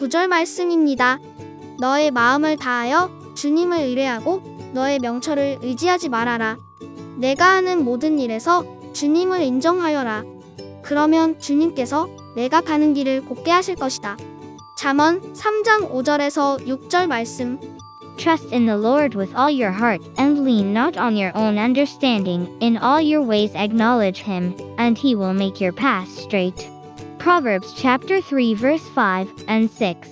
9절 말씀입니다. 너의 마음을 다하여 주님을 의뢰하고 너의 명철을 의지하지 말아라. 내가 하는 모든 일에서 주님을 인정하여라. 그러면 주님께서 내가 가는 길을 곱게 하실 것이다. 잠언 3장 5절에서 6절 말씀. Trust in the Lord with all your heart, and lean not on your own understanding. In all your ways acknowledge him, and he will make your path straight. Proverbs chapter 3 verse 5 and 6.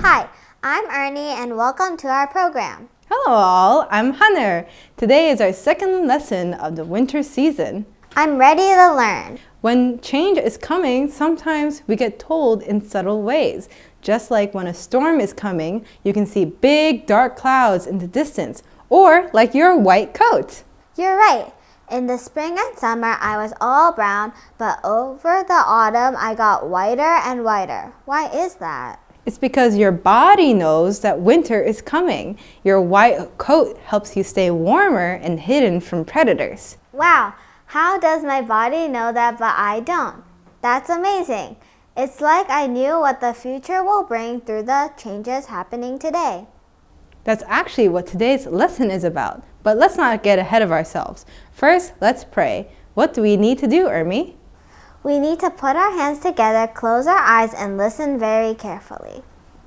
Hi, I'm Ernie and welcome to our program. Hello, all. I'm Hunter. Today is our second lesson of the winter season. I'm ready to learn. When change is coming, sometimes we get told in subtle ways. Just like when a storm is coming, you can see big dark clouds in the distance, or like your white coat. You're right. In the spring and summer, I was all brown, but over the autumn, I got whiter and whiter. Why is that? It's because your body knows that winter is coming. Your white coat helps you stay warmer and hidden from predators. Wow, how does my body know that, but I don't? That's amazing. It's like I knew what the future will bring through the changes happening today. That's actually what today's lesson is about. But let's not get ahead of ourselves. First, let's pray. What do we need to do, Ermi? We need to put our hands together, close our eyes, and listen very carefully.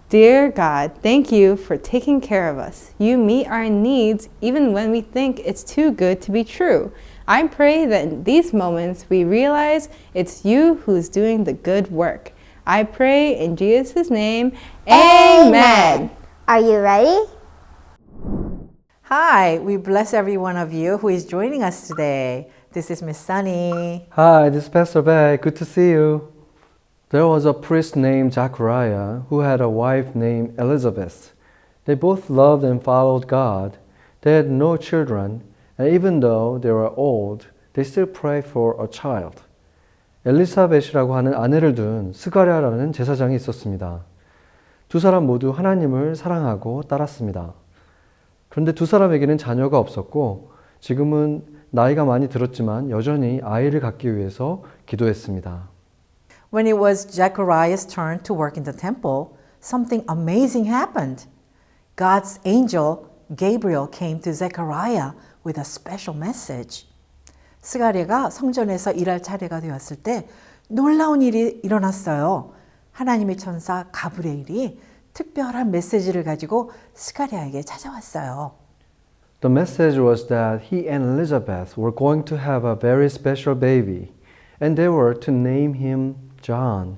Dear God, thank you for taking care of us. You meet our needs even when we think it's too good to be true. I pray that in these moments we realize it's you who's doing the good work. I pray in Jesus' name, Amen. Are you ready? Hi, we bless every one of you who is joining us today. This is Miss Sunny. Hi, this is Pastor Beck. Good to see you. There was a priest named Zachariah who had a wife named Elizabeth. They both loved and followed God. They had no children, and even though they were old, they still prayed for a child. 엘리사벳이라고 하는 아내를 둔 스가랴라는 제사장이 있었습니다. 두 사람 모두 하나님을 사랑하고 따랐습니다. 그런데 두 사람에게는 자녀가 없었고 지금은 나이가 많이 들었지만 여전히 아이를 갖기 위해서 기도했습니다. When it was Zechariah's turn to work in the temple, something amazing happened. God's angel Gabriel came to Zechariah with a special message. 스가랴가 성전에서 일할 차례가 되었을 때 놀라운 일이 일어났어요. 하나님의 천사 가브리엘이 특별한 메시지를 가지고 스가랴에게 찾아왔어요. The message was that he and Elizabeth were going to have a very special baby, and they were to name him John.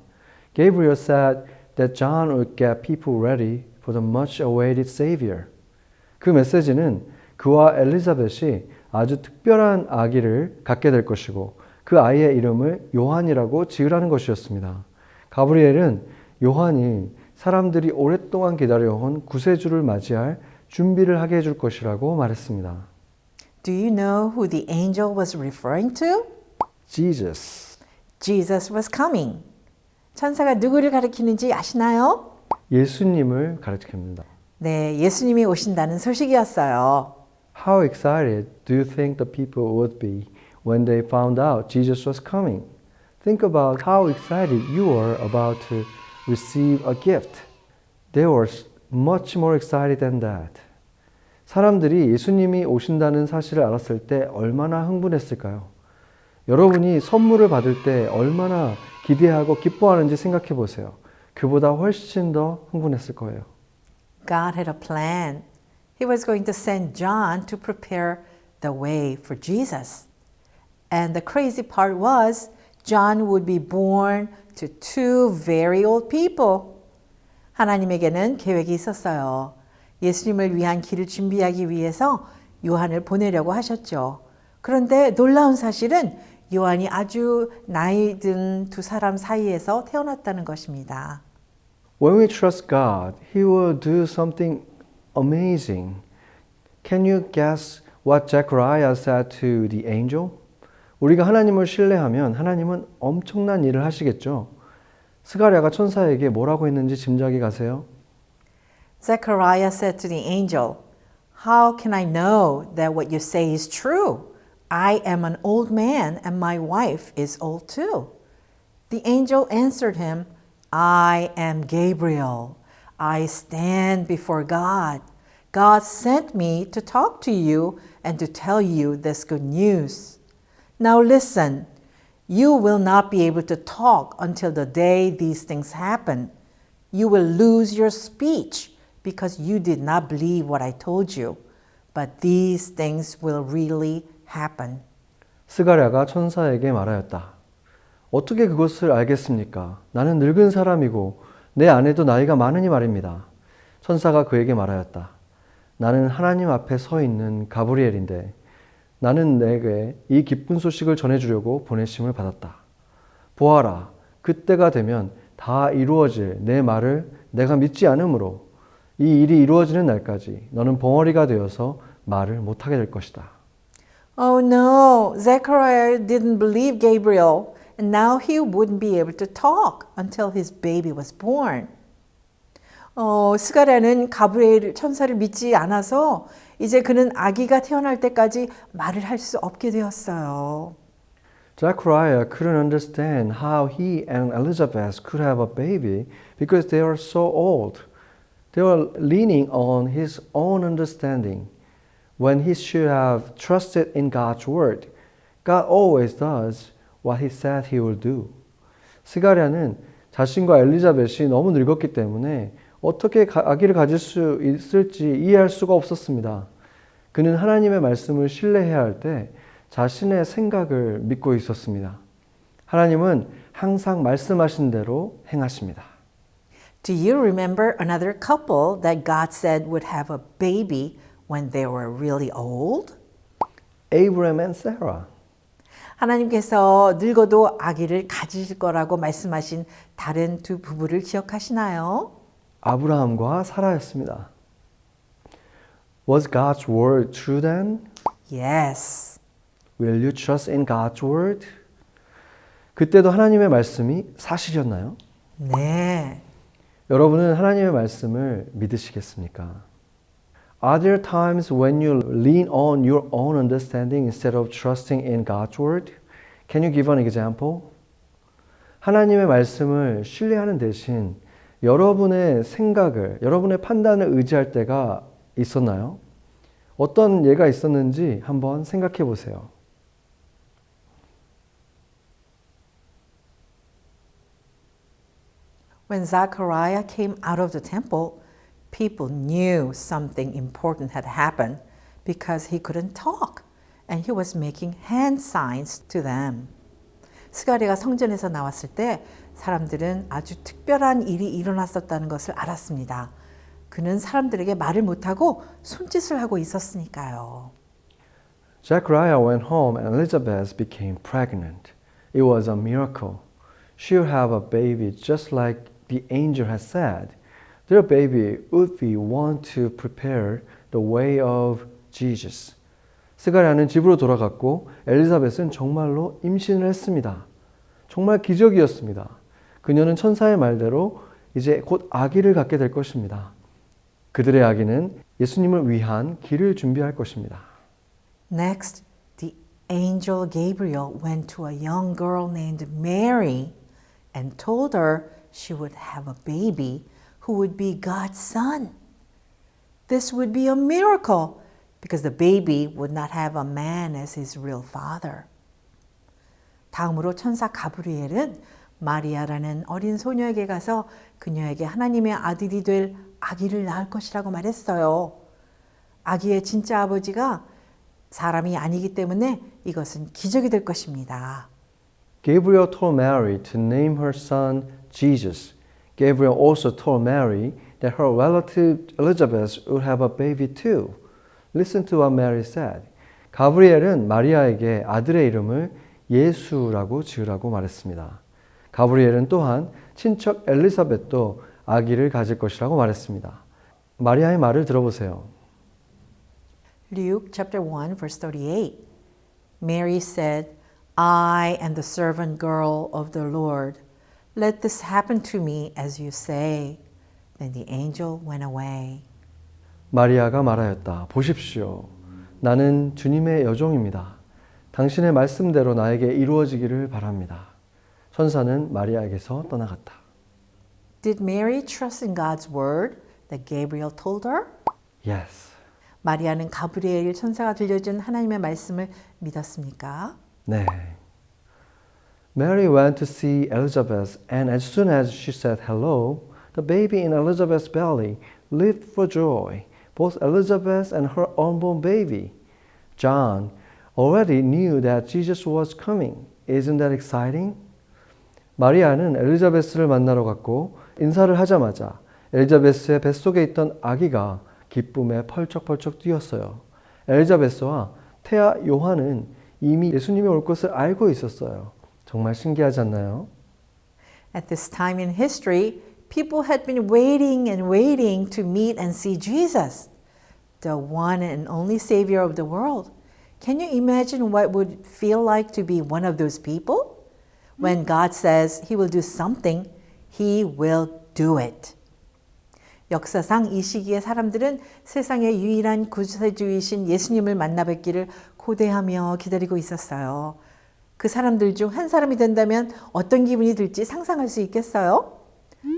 Gabriel said that John would get people ready for the much awaited Savior. 그 메시지는 그와 엘리자벳이 아주 특별한 아기를 갖게 될 것이고 그 아이의 이름을 요한이라고 지으라는 것이었습니다. 가브리엘은 요한이 사람들이 오랫동안 기다려온 구세주를 맞이할 준비를 하게 해줄 것이라고 말했습니다. Do you know who the angel was referring to? Jesus. Jesus was coming. 천사가 누구를 가리키는지 아시나요? 예수님을 가르칩니다. 네, 예수님이 오신다는 소식이었어요. How excited do you think the people would be when they found out Jesus was coming? Think about how excited you were about to receive a gift. They were much more excited than that. 사람들이 예수님이 오신다는 사실을 알았을 때 얼마나 흥분했을까요? 여러분이 선물을 받을 때 얼마나 기대하고 기뻐하는지 생각해 보세요. 그보다 훨씬 더 흥분했을 거예요. God had a plan. He was going to send John to prepare the way for Jesus. And the crazy part was, John would be born to two very old people. 하나님에게는 계획이 있었어요. 예수님을 위한 길을 준비하기 위해서 요한을 보내려고 하셨죠. 그런데 놀라운 사실은 요한이 아주 나이 든 두 사람 사이에서 태어났다는 것입니다. When we trust God, He will do something amazing. Can you guess what Zechariah said to the angel? 우리가 하나님을 신뢰하면 하나님은 엄청난 일을 하시겠죠. 스가랴가 천사에게 뭐라고 했는지 짐작이 가세요? Zechariah said to the angel, How can I know that what you say is true? I am an old man and my wife is old too. The angel answered him, I am Gabriel. I stand before God. God sent me to talk to you and to tell you this good news. Now listen. You will not be able to talk until the day these things happen. You will lose your speech because you did not believe what I told you. But these things will really happen. 스가랴가 천사에게 말하였다. 어떻게 그것을 알겠습니까? 나는 늙은 사람이고 내 아내도 나이가 많으니 말입니다. 천사가 그에게 말하였다. 나는 하나님 앞에 서 있는 가브리엘인데 나는 내게 이 기쁜 소식을 전해주려고 보내심을 받았다. 보아라, 그때가 되면 다 이루어질 내 말을 내가 믿지 않으므로 이 일이 이루어지는 날까지 너는 벙어리가 되어서 말을 못하게 될 것이다. Oh no, Zechariah didn't believe Gabriel, and now he wouldn't be able to talk until his baby was born. 어, 스가랴는 가브리엘 천사를 믿지 않아서 이제 그는 아기가 태어날 때까지 말을 할 수 없게 되었어요. Zechariah couldn't understand how he and Elizabeth could have a baby because they were so old. They were leaning on his own understanding when he should have trusted in God's word. God always does what he said he will do. 스가랴는 자신과 엘리자벳이 너무 늙었기 때문에 어떻게 가- 아기를 가질 수 있을지 이해할 수가 없었습니다. 그는 하나님의 말씀을 신뢰해야 할 때 자신의 생각을 믿고 있었습니다. 하나님은 항상 말씀하신 대로 행하십니다. Do you remember another couple that God said would have a baby when they were really old? Abraham and Sarah. 하나님께서 늙어도 아기를 가질 거라고 말씀하신 다른 두 부부를 기억하시나요? 아브라함과 사라였습니다. Was God's word true then? Yes. Will you trust in God's word? 그때도 하나님의 말씀이 사실이었나요? 네. 여러분은 하나님의 말씀을 믿으시겠습니까? Are there times when you lean on your own understanding instead of trusting in God's word? Can you give an example? 하나님의 말씀을 신뢰하는 대신 여러분의 생각을, 여러분의 판단을 의지할 때가 있었나요? 어떤 예가 있었는지 한번 생각해 보세요. When Zechariah came out of the temple, people knew something important had happened because he couldn't talk and he was making hand signs to them. 스가리가 성전에서 나왔을 때 사람들은 아주 특별한 일이 일어났었다는 것을 알았습니다. 그는 사람들에게 말을 못하고 손짓을 하고 있었으니까요. Zechariah went home and Elizabeth became pregnant. It was a miracle. She would have a baby just like the angel had said. Their baby would be one to prepare the way of Jesus. 스가랴는 집으로 돌아갔고 엘리사벳은 정말로 임신을 했습니다. 정말 기적이었습니다. 그녀는 천사의 말대로 이제 곧 아기를 갖게 될 것입니다. 그들의 아기는 예수님을 위한 길을 준비할 것입니다. Next, the angel Gabriel went to a young girl named Mary and told her she would have a baby who would be God's son. This would be a miracle because the baby would not have a man as his real father. 다음으로 천사 가브리엘은 마리아라는 어린 소녀에게 가서 그녀에게 하나님의 아들이 될 아기를 낳을 것이라고 말했어요. 아기의 진짜 아버지가 사람이 아니기 때문에 이것은 기적이 될 것입니다. Gabriel told Mary to name her son Jesus. Gabriel also told Mary that her relative Elizabeth would have a baby too. Listen to what Mary said. 가브리엘은 마리아에게 아들의 이름을 예수라고 지으라고 말했습니다. 가브리엘은 또한 친척 엘리사벳도 아기를 가질 것이라고 말했습니다. 마리아의 말을 들어보세요. Luke chapter 1 verse 38. Mary said, I am the servant girl of the Lord. Let this happen to me as you say. Then the angel went away. 마리아가 말하였다. 보십시오. 나는 주님의 여종입니다. 당신의 말씀대로 나에게 이루어지기를 바랍니다. 천사는 마리아에게서 떠나갔다. Did Mary trust in God's word that Gabriel told her? Yes. 마리아는 가브리엘 천사가 들려준 하나님의 말씀을 믿었습니까? 네. Mary went to see Elizabeth, and as soon as she said hello, the baby in Elizabeth's belly leaped for joy, both Elizabeth and her unborn baby. John already knew that Jesus was coming. Isn't that exciting? 마리아는 엘리자베스를 만나러 갔고 인사를 하자마자 엘리자베스의 뱃속에 있던 아기가 기쁨에 펄쩍펄쩍 뛰었어요. 엘리자베스와 태아 요한은 이미 예수님이 올 것을 알고 있었어요. 정말 신기하지 않나요? At this time in history, people had been waiting and waiting to meet and see Jesus, the one and only Savior of the world. Can you imagine what would feel like to be one of those people? When God says He will do something, He will do it. 역사상 이 시기의 사람들은 세상의 유일한 구세주이신 예수님을 만나 뵙기를 고대하며 기다리고 있었어요. 그 사람들 중 한 사람이 된다면 어떤 기분이 들지 상상할 수 있겠어요?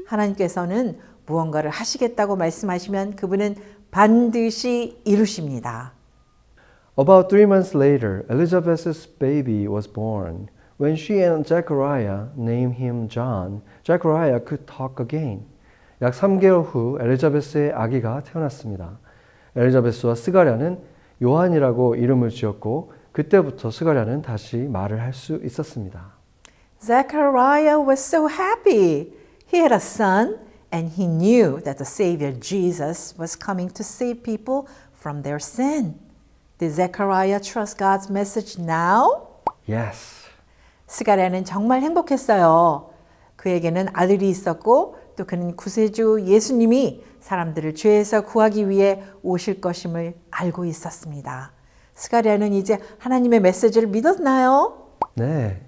하나님께서는 무언가를 하시겠다고 말씀하시면 그분은 반드시 이루십니다. About three months later, Elizabeth's baby was born. When she and Zechariah named him John, Zechariah could talk again. 약 3개월 후 엘리자베스의 아기가 태어났습니다. 엘리자베스와 스가랴는 요한이라고 이름을 지었고 그때부터 스가랴는 다시 말을 할 수 있었습니다. Zechariah was so happy. He had a son and he knew that the Savior Jesus was coming to save people from their sin. Did Zechariah trust God's message now? Yes. 스가랴는 정말 행복했어요. 그에게는 아들이 있었고 또 그는 구세주 예수님이 사람들을 죄에서 구하기 위해 오실 것임을 알고 있었습니다. 스가랴는 이제 하나님의 메시지를 믿었나요? 네.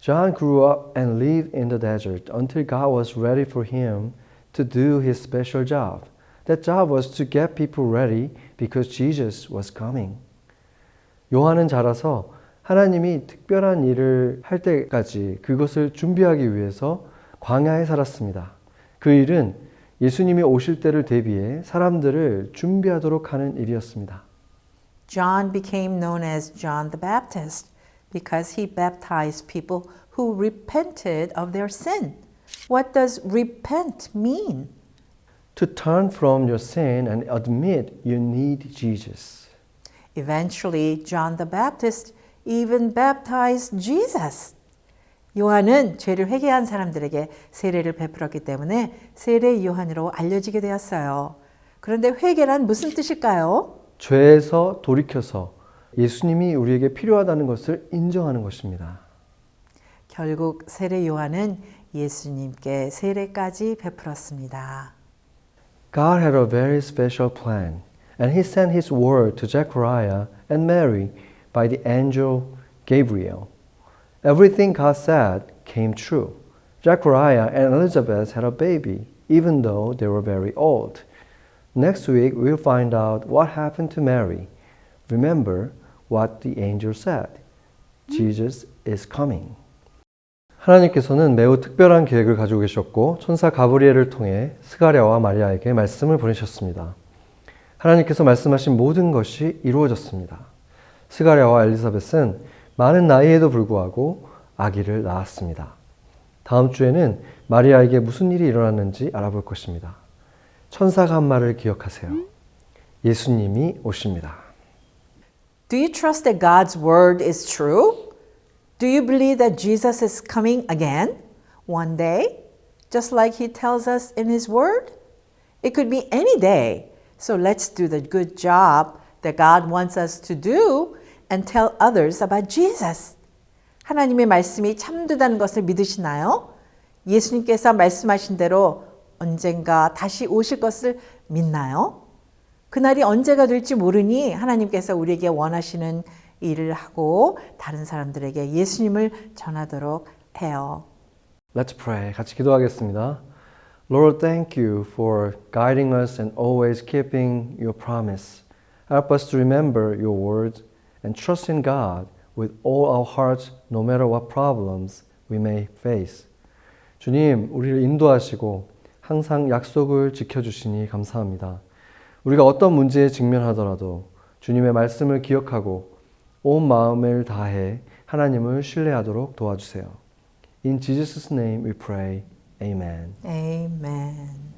John grew up and lived in the desert until God was ready for him to do his special job. That job was to get people ready because Jesus was coming. 요한은 자라서 하나님이 특별한 일을 할 때까지 그것을 준비하기 위해서 광야에 살았습니다. 그 일은 예수님이 오실 때를 대비해 사람들을 준비하도록 하는 일이었습니다. John became known as John the Baptist because he baptized people who repented of their sin. What does repent mean? To turn from your sin and admit you need Jesus. Eventually, John the Baptist even baptized Jesus. 요한은 죄를 회개한 사람들에게 세례를 베풀었기 때문에 세례 요한으로 알려지게 되었어요. 그런데 회개란 무슨 뜻일까요? 죄에서 돌이켜서 예수님이 우리에게 필요하다는 것을 인정하는 것입니다. 결국 세례 요한은 예수님께 세례까지 베풀었습니다. God had a very special plan, and He sent His word to Zechariah and Mary by the angel Gabriel. Everything God said came true. Zechariah and Elizabeth had a baby, even though they were very old. Next week, we'll find out what happened to Mary. Remember what the angel said Jesus is coming. 하나님께서는 매우 특별한 계획을 가지고 계셨고 천사 가브리엘을 통해 스가랴와 마리아에게 말씀을 보내셨습니다. 하나님께서 말씀하신 모든 것이 이루어졌습니다. 스가랴와 엘리사벳은 많은 나이에도 불구하고 아기를 낳았습니다. 다음 주에는 마리아에게 무슨 일이 일어났는지 알아볼 것입니다. 천사가 한 말을 기억하세요. 예수님이 오십니다. Do you trust that God's word is true? Do you believe that Jesus is coming again one day, just like he tells us in his word? It could be any day. So let's do the good job that God wants us to do and tell others about Jesus. 하나님의 말씀이 참되다는 것을 믿으시나요? 예수님께서 말씀하신 대로 언젠가 다시 오실 것을 믿나요? 그날이 언제가 될지 모르니 하나님께서 우리에게 원하시는 일을 하고 다른 사람들에게 예수님을 전하도록 해요. Let's pray. 같이 기도하겠습니다. Lord, thank you for guiding us and always keeping your promise. Help us to remember your words and trust in God with all our hearts, no matter what problems we may face. 주님, 우리를 인도하시고 항상 약속을 지켜주시니 감사합니다. 우리가 어떤 문제에 직면하더라도 주님의 말씀을 기억하고 온 마음을 다해 하나님을 신뢰하도록 도와주세요. In Jesus' name we pray. Amen. Amen.